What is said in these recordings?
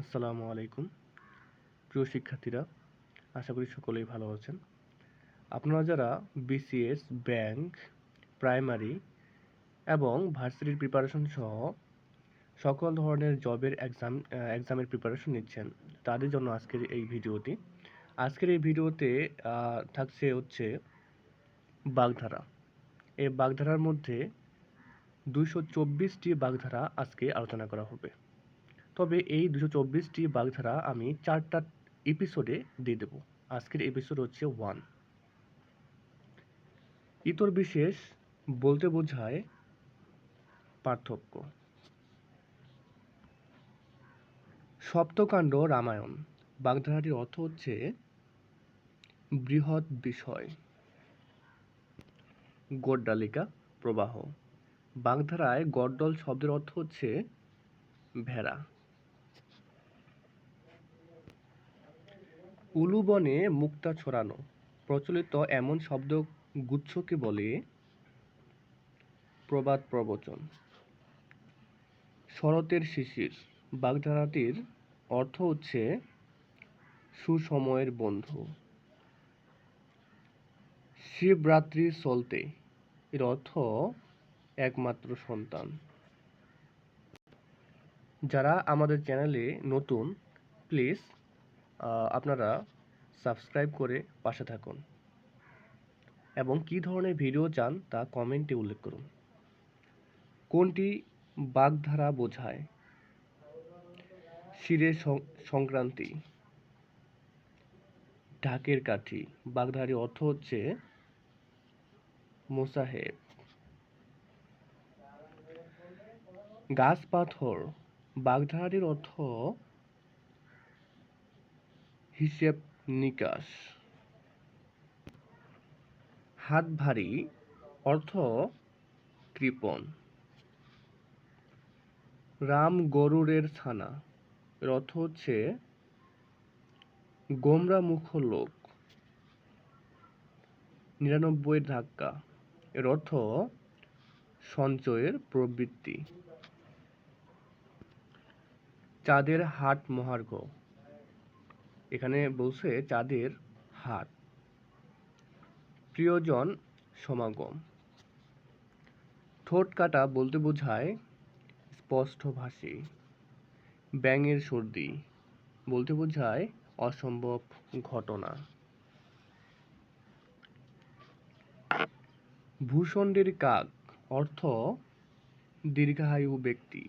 আসসালামু আলাইকুম। প্রিয় শিক্ষার্থীরা, আশা করি সকলেই ভালো আছেন। আপনারা যারা বিসিএস ব্যাংক প্রাইমারি এবং ভার্সিটির প্রিপারেশন সহ সকল ধরনের জবের এক্সাম এক্সামের প্রিপারেশন নিচ্ছেন, তাদের জন্য আজকের এই ভিডিওটি। আজকের এই ভিডিওতে থাকছে হচ্ছে বাগধারা। এই বাগধারার মধ্যে দুইশো চব্বিশটি বাগধারা আজকে আলোচনা করা হবে। তবে এই দুশো চব্বিশটি বাগধারা আমি চারটা এপিসোডে দিয়ে দেবো। আজকের এপিসোড হচ্ছে ওয়ান ইতর বিশেষ বলতে বোঝায় পার্থক্য। সপ্তকাণ্ড রামায়ণ। বাগধারাটির অর্থ হচ্ছে বৃহৎ বিষয়। গড্ডালিকা, প্রবাহ। বাগধারায় গড্ডল শব্দের অর্থ হচ্ছে ভেড়া। উলুবনে মুক্তা ছড়ানো। প্রচলিত এমন শব্দ গুচ্ছকে বলে প্রবাদ প্রবচন। শরতের শিশির বাগধারাটির অর্থ হচ্ছে সুসময়ের বন্ধু। শিবরাত্রি চলতে, এর অর্থ একমাত্র সন্তান। যারা আমাদের চ্যানেলে নতুন প্লিজ আপনারা সাবস্ক্রাইব করে পাশে থাকুন। এবং কী ধরনের ভিডিও চান তা কমেন্টে উল্লেখ করুন। কোনটি বাগধারা বোঝায়? শিরের সংক্রান্তি। ঢাকের কাঠি। বাগধারার অর্থ হচ্ছে মোসাহেব। গাছ পাথর। বাগধারাটির অর্থ হিসেব নিকাশ। হাত ভারী, অর্থ কৃপণ। রাম গরুরের ছানা অর্থ হচ্ছে গোমরা মুখ লোক। নিরানব্বই ধাক্কা, এর অর্থ সঞ্চয়ের প্রবৃত্তি। চাঁদের হাট মহার্ঘ। এখানে বলছে চাঁদের হাট প্রিয়জন সমাগম। ঠোঁট কাটা বলতে বোঝায় স্পষ্টভাষী। ব্যাঙের সর্দি বলতে বোঝায় অসম্ভব ঘটনা। ভূষণ্ডের কাক অর্থ দীর্ঘায়ু ব্যক্তি।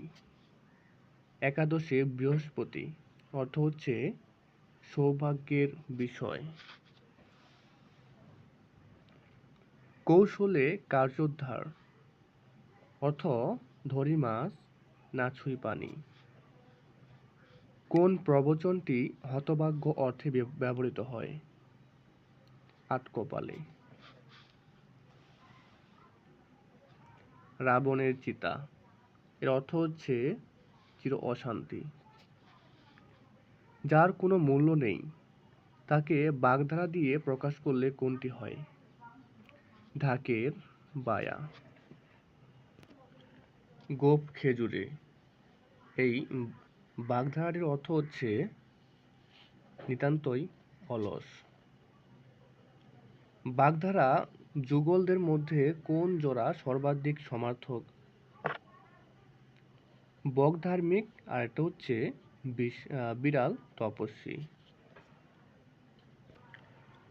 একাদশে বৃহস্পতি অর্থ হচ্ছে সৌভাগ্যের বিষয়। কৌশলে কার্যোদ্ধার, অর্থ ধরি মাছ, না ছুঁই পানি। কোন প্রবচনটি হতভাগ্য অর্থে ব্যবহৃত হয়? আটকপালে রাবণের চিতা। এর অর্থ হচ্ছে চির অশান্তি। যার কোনো মূল্য নেই। তাকে বাগধারা দিয়ে প্রকাশ করলে কোনটি হয়? ঢাকের বায়া। গোপ খেজুরে। এই বাগধারাটির অর্থ হচ্ছে নিতান্তই অলস। বাগধারা যুগলদের মধ্যে কোন জোড়া সর্বাধিক সমার্থক? বক ধার্মিক আর একটা হচ্ছে বিড়াল, তপস্বী।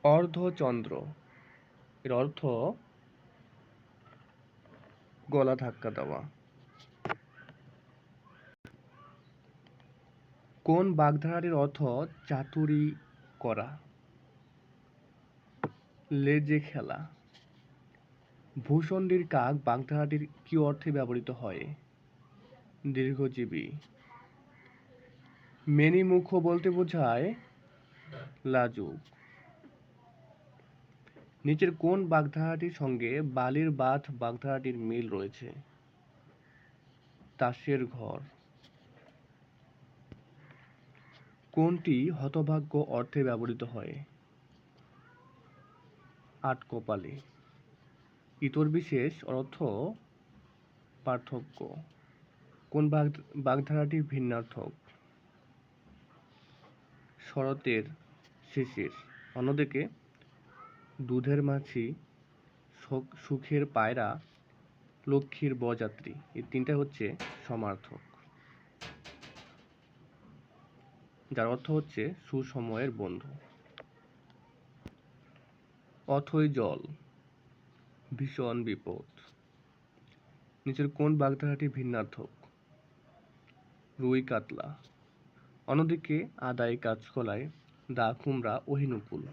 অর্ধচন্দ্র। এর অর্থ গলা ধাক্কা দেওয়া। কোন বাগধারাটির অর্থ চাতুরি করা? লেজে খেলা। ভূষণ্ডীর কাক বাগধারাটির কি অর্থে ব্যবহৃত হয়? দীর্ঘজীবী। মেনিমুখ বলতে বোঝায় লাজুক নিচের কোন বাগধারাটির সঙ্গে বালির বাঁধ বাগধারাটির মিল রয়েছে? তাসের ঘর। কোনটি হতভাগ্য অর্থে ব্যবহৃত হয়? আটকপালে। ইতর বিশেষ অর্থ পার্থক্য। কোন বাগ বাগধারাটি ভিন্নার্থক? শরতের শিশির অন্যদিকে দুধের মাছি সুখের পায়রা, লক্ষ্মীর বরযাত্রী, এই তিনটা হচ্ছে সমার্থক। যার অর্থ হচ্ছে সুসময়ের বন্ধু। অথই জল, ভীষণ বিপদ। নিচের কোন বাগধারাটি ভিন্নার্থক? রুই কাতলা। অন্যদিকে আদায় কাঁচকলায় দা, কুমড়া অহিনুকুল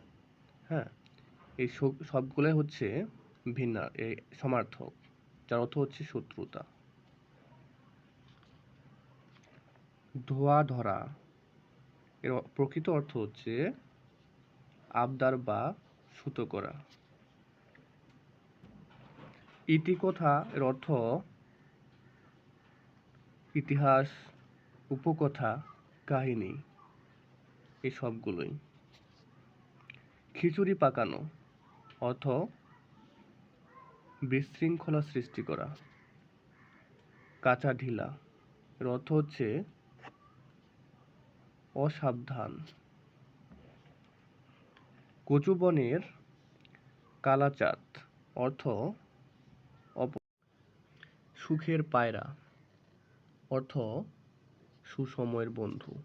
হ্যাঁ এই সব- সবগুলোই হচ্ছে ভিন্ন এই সমার্থক, যার অর্থ হচ্ছে শত্রুতা। ধোয়া ধরা, এর প্রকৃত অর্থ হচ্ছে আবদার বা সুতো করা। ইতিকথা এর অর্থ ইতিহাস, উপকথা কাহিনী, এই সবগুলোই। খিচুড়ি পাকানো অর্থ বিশৃঙ্খলা সৃষ্টি করা। কাঁচা ঢিলা। এর অর্থ হচ্ছে অসাবধান। কচুবনের কালাচাঁদ, অর্থ অপ- সুখের পায়রা, অর্থ সুসময়ের বন্ধু।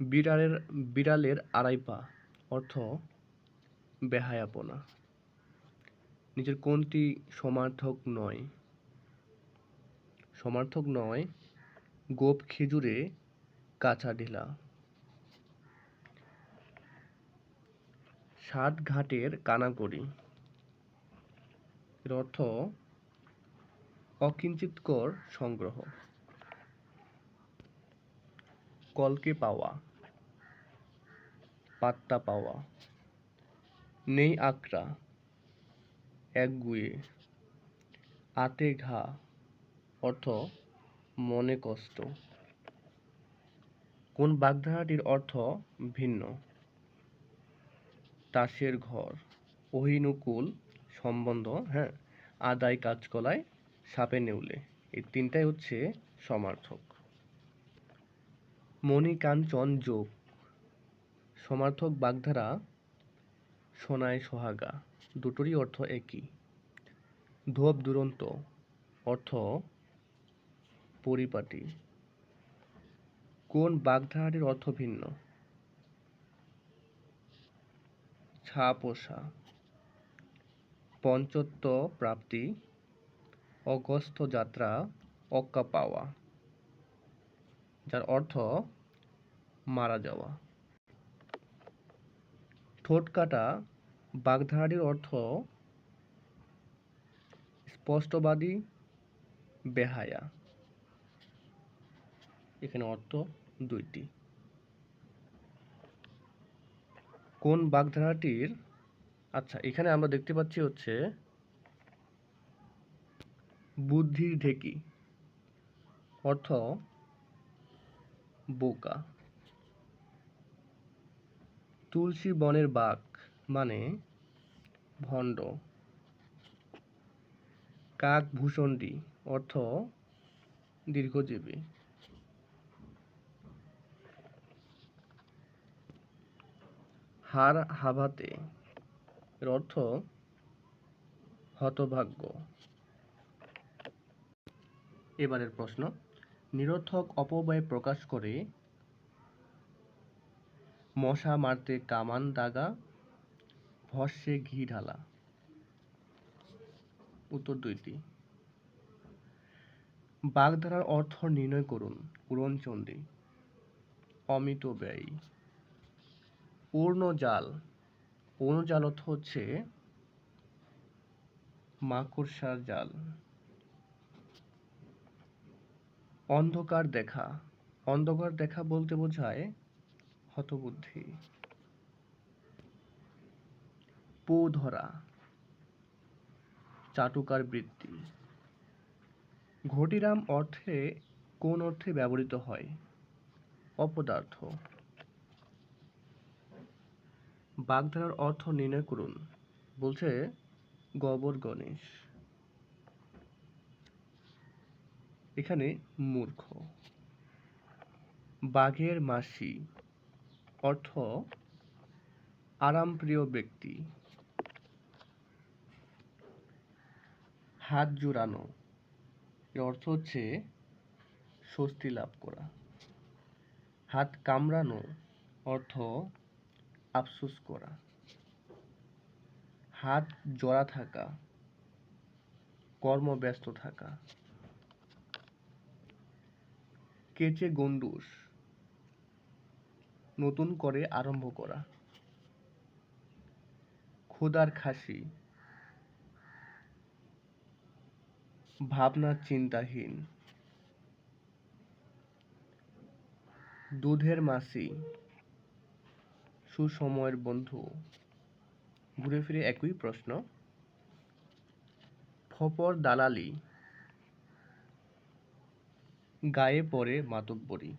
বিড়ালের বিড়ালের আড়াই পা, অর্থ বেহায়াপনা। নিজের কোনটি সমার্থক নয়? সমার্থক নয়, গোপ খেজুরে কাঁচা ঢিলা। ষাট ঘাটের কানাকড়ি। এর অর্থ অকিঞ্চিৎকর সংগ্রহ। কলকে পাওয়া, পাত্তা পাওয়া, নেই আকড়া এক গুয়ে আতে ঘা, অর্থ মনে কষ্ট। কোন বাগধারাটির অর্থ ভিন্ন? তাসের ঘর, অহিনুকুল সম্বন্ধ হ্যাঁ আদায় কাজকলায় সাপে নেউলে। এই তিনটাই হচ্ছে সমার্থক। মণিকাঞ্চন যোগ সমার্থক বাগধারা সোনায় সোহাগা। দুটোরই অর্থ একই। ধোপ দুরন্ত। অর্থ পরিপাটি। কোন বাগধারাটির অর্থ ভিন্ন? ছা পোষা পঞ্চত্ব প্রাপ্তি। অগস্ত যাত্রা অক্কা পাওয়া যার অর্থ মারা যাওয়া। ঠোঁট কাটা বাগধারাটির অর্থ স্পষ্টবাদী বেহায়া। এখানে অর্থ দুইটি। কোন বাগধারাটির আচ্ছা এখানে আমরা দেখতে পাচ্ছি হচ্ছে বুদ্ধির ঢেকি। অর্থ বোকা। তুলসী বনের বাঘ মানে ভণ্ড। কাক ভূষণ্ডী অর্থ দীর্ঘজীবী। হার হাভাতে এর অর্থ হতভাগ্য। এবারের প্রশ্ন। নিরর্থক অপব্যয় প্রকাশ করে মশা মারতে কামান দাগা, ভস্যে ঘি ঢালা। উত্তর দুইটি। বাগধারার অর্থ নির্ণয় করুন পূরণচন্ডী অমিত ব্যয়। পূর্ণ জাল। পূর্ণ জাল অর্থ হচ্ছে মাকড়সার জাল। অন্ধকার দেখা। অন্ধকার দেখা বলতে বোঝায় হতবুদ্ধি। পো ধরা চাটুকার বৃত্তি। ঘটিরাম অর্থে কোন অর্থে ব্যবহৃত হয়? অপদার্থ। বাগধারার অর্থ নির্ণয় করুন। বলছে গবর গণেশ। এখানে মূর্খ। বাঘের মাসি, অর্থ আরামপ্রিয় ব্যক্তি। হাত জোড়ানো, এর অর্থ হচ্ছে স্বস্তি লাভ করা। হাত কামড়ানো, অর্থ আফসোস করা। হাত জোড়া থাকা, কর্মব্যস্ত থাকা। কেচে গন্ডুস। নতুন করে আরম্ভ করা। ক্ষুদার খাসি। ভাবনা চিন্তাহীন। দুধের মাসি। সুসময়ের বন্ধু। ঘুরে ফিরে একই প্রশ্ন। ফপর দালালি। গায়ে পড়ে মাতব্বরি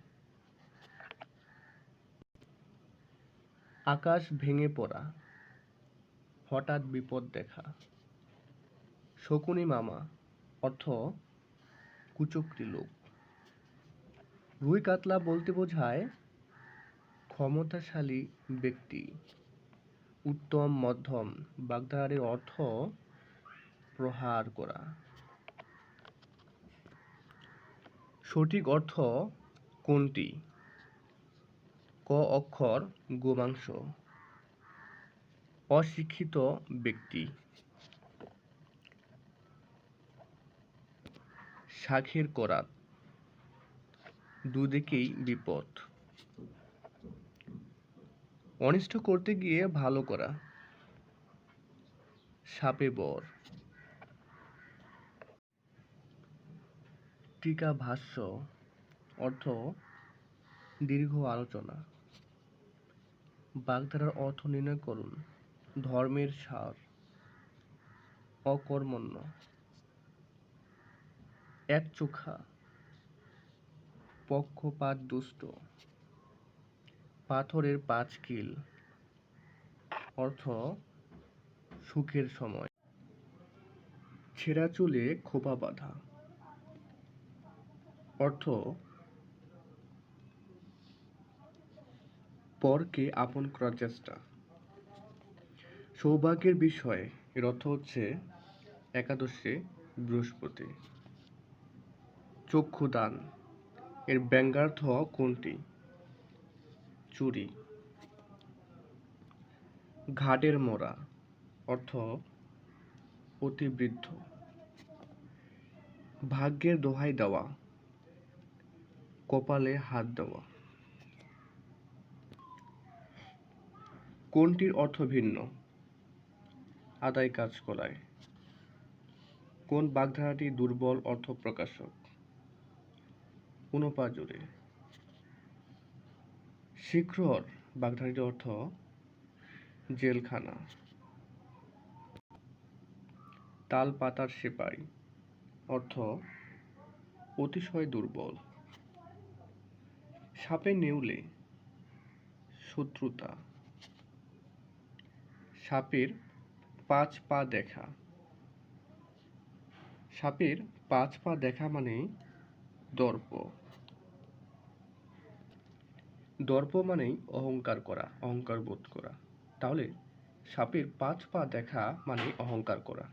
আকাশ ভেঙে পড়া। হঠাৎ বিপদ দেখা। শকুনি মামা, অর্থ, কুচক্রী লোক। রুই কাতলা বলতে বোঝায়, ক্ষমতাশালী ব্যক্তি। উত্তম, মধ্যম, বাগধারার অর্থ, প্রহার করা। সঠিক অর্থ কোনটি? ক অক্ষর গোমাংস। অশিক্ষিত ব্যক্তি। শাখের করাত। দুদিকেই বিপদ। অনিষ্ট করতে গিয়ে ভালো করা। সাপে বর। টিকা ভাষ্য, অর্থ, দীর্ঘ আলোচনা। বাগধারার অর্থ নির্ণয় করুন। ধর্মের সার, অকর্মণ্য। এক চোখা, পক্ষপাত দুষ্ট। পাথরের পাঁচ কিল, অর্থ, সুখের সময়। ছেঁড়া চুলে খোপা বাঁধা। অর্থ পরকে আপন করার চেষ্টা। সৌভাগ্যের বিষয়, এর অর্থ হচ্ছে একাদশে বৃহস্পতি। চক্ষুদান, এর ব্যঙ্গার্থ কোনটি? চুরি। ঘাটের মোড়া, অর্থ অতিবৃদ্ধ। ভাগ্যের দোহাই দেওয়া। কপালে হাত দেওয়া। কোনটির অর্থ ভিন্ন? আদায় কাজ করায় কোন বাগধারাটি দুর্বল অর্থ প্রকাশক? উনপা জুড়ে শীঘ্রর বাগধারাটির অর্থ জেলখানা। তাল পাতার সেপাই, অর্থ অতিশয় দুর্বল। সাপে নেউলে শত্রুতা। সাপের পাঁচ পা দেখা। সাপের পাঁচ পা দেখা মানে দর্প। দর্প মানেই অহংকার করা, অহংকার বোধ করা। তাহলে সাপের পাঁচ পা দেখা মানে অহংকার করা।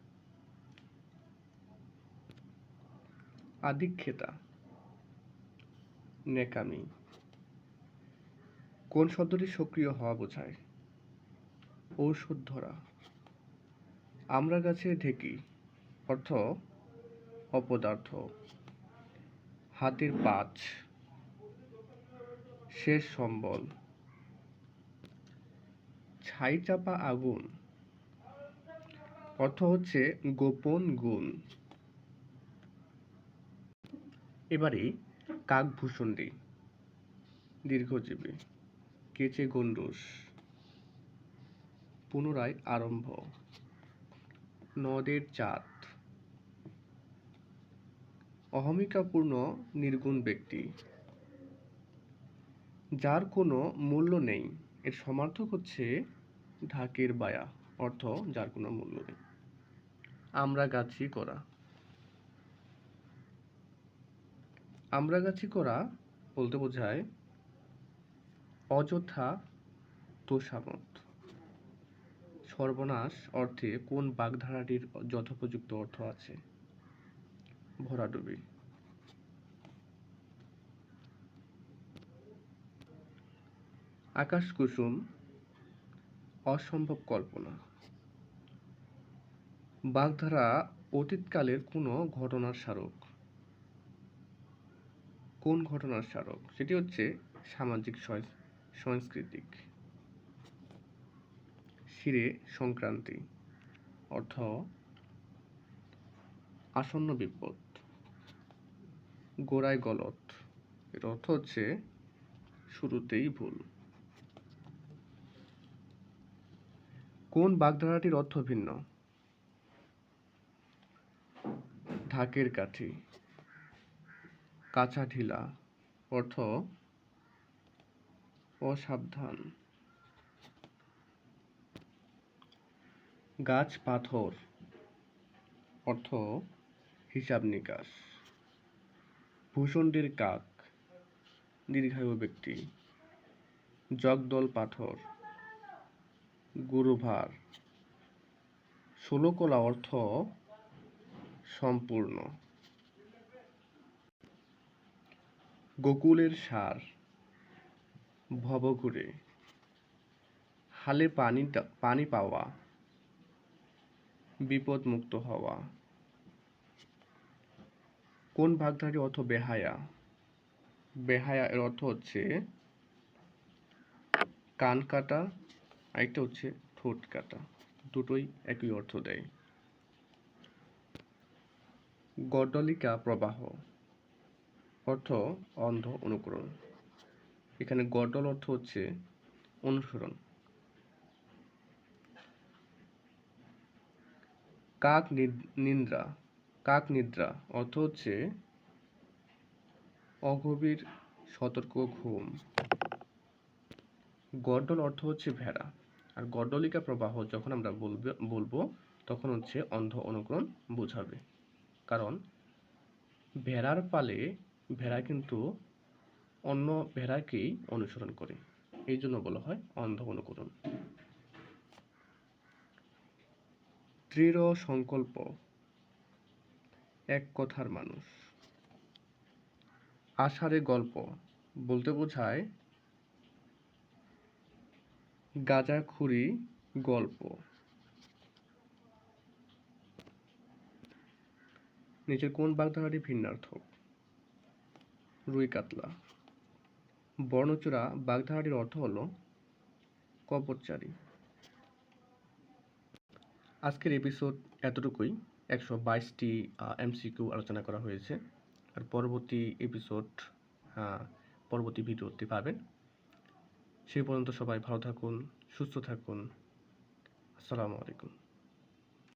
আদিক্ষেতা নেকামি। কোন শব্দটি সক্রিয় হওয়া বোঝায়? ঔষধ ধরা। আমরা গাছে ঢেকি, অর্থ অপদার্থ। হাতের পাঁচ। শেষ সম্বল। ছাই চাপা আগুন। অর্থ হচ্ছে গোপন গুণ। এবারে কাকভূষণ্ডী দীর্ঘজীবী। কেচে গন্ডুস পুনরায় আরম্ভ। নদের চাঁদ। অহমিকাপূর্ণ, নির্গুণ ব্যক্তি। যার কোনো মূল্য নেই। এর সমার্থক হচ্ছে ঢাকের বায়া, অর্থ যার কোনো মূল্য নেই। আমরা গাছি করা। আমরা গাছি করা বলতে বোঝায় অযথা তোষামত সর্বনাশ অর্থে কোন বাগধারাটির যথোপযুক্ত অর্থ আছে? ভরাডুবি। আকাশ কুসুম অসম্ভব কল্পনা। বাগধারা অতীতকালের কোনো ঘটনার স্মারক? কোন ঘটনার স্মারক? সেটি হচ্ছে সামাজিক সাংস্কৃতিক। শিরে সংক্রান্তি, অর্থ আসন্ন বিপদ, গোড়ায় গলত এর অর্থ হচ্ছে শুরুতেই ভুল। কোন বাগধারাটির অর্থ ভিন্ন? ঢাকের কাঠি, কাঁচা ঢিলা, অর্থ অসাবধান। গাছ পাথর, অর্থ হিসাব নিকাশ। ভূষণ্ডের কাক, দীর্ঘায়ু ব্যক্তি। জগদল পাথর, গুরুভার। ষোলকলা অর্থ সম্পূর্ণ। গোকুলের সার ভবঘুরে। হালে পানি পানি পাওয়া। বিপদ মুক্ত হওয়া। কোন ভাগধারী অর্থ বেহায়া? বেহায়া এর অর্থ হচ্ছে কান কাটা, আরেকটা হচ্ছে ঠোঁট কাটা। দুটোই একই অর্থ দেয়। গড্ডলিকা প্রবাহ। অর্থ অন্ধ অনুকরণ। এখানে গড্ডল অর্থ হচ্ছে অনুসরণ। কাক নিদ- নিদ্রা। কাক নিদ্রা অর্থ হচ্ছে অগভীর, সতর্ক ঘুম। গড্ডল অর্থ হচ্ছে ভেড়া। আর গড্ডলিকা প্রবাহ যখন আমরা বলবে, বলব, তখন হচ্ছে অন্ধ অনুকরণ বোঝাবে। কারণ ভেড়ার পালে, ভেড়া কিন্তু অন্য ভেড়াকেই অনুসরণ করে। এই জন্য বলা হয় অন্ধ অনুকরণ দৃঢ় সংকল্প এক কথার মানুষ। আষাঢ়ে গল্প বলতে বোঝায় গাঁজাখুরি গল্প। নিচের কোন বাগধারাটি ভিন্নার্থক? রুই কাতলা। বর্ণচূড়া বাগধারাটির অর্থ হলো কপরচারী আজকের এপিসোড এতটুকুই। একশো বাইশটি এমসিকিউ আলোচনা করা হয়েছে। আর পরবর্তী এপিসোড পরবর্তী ভিডিওতে পাবেন। সেই পর্যন্ত সবাই ভালো থাকুন, সুস্থ থাকুন। আসসালামু আলাইকুম।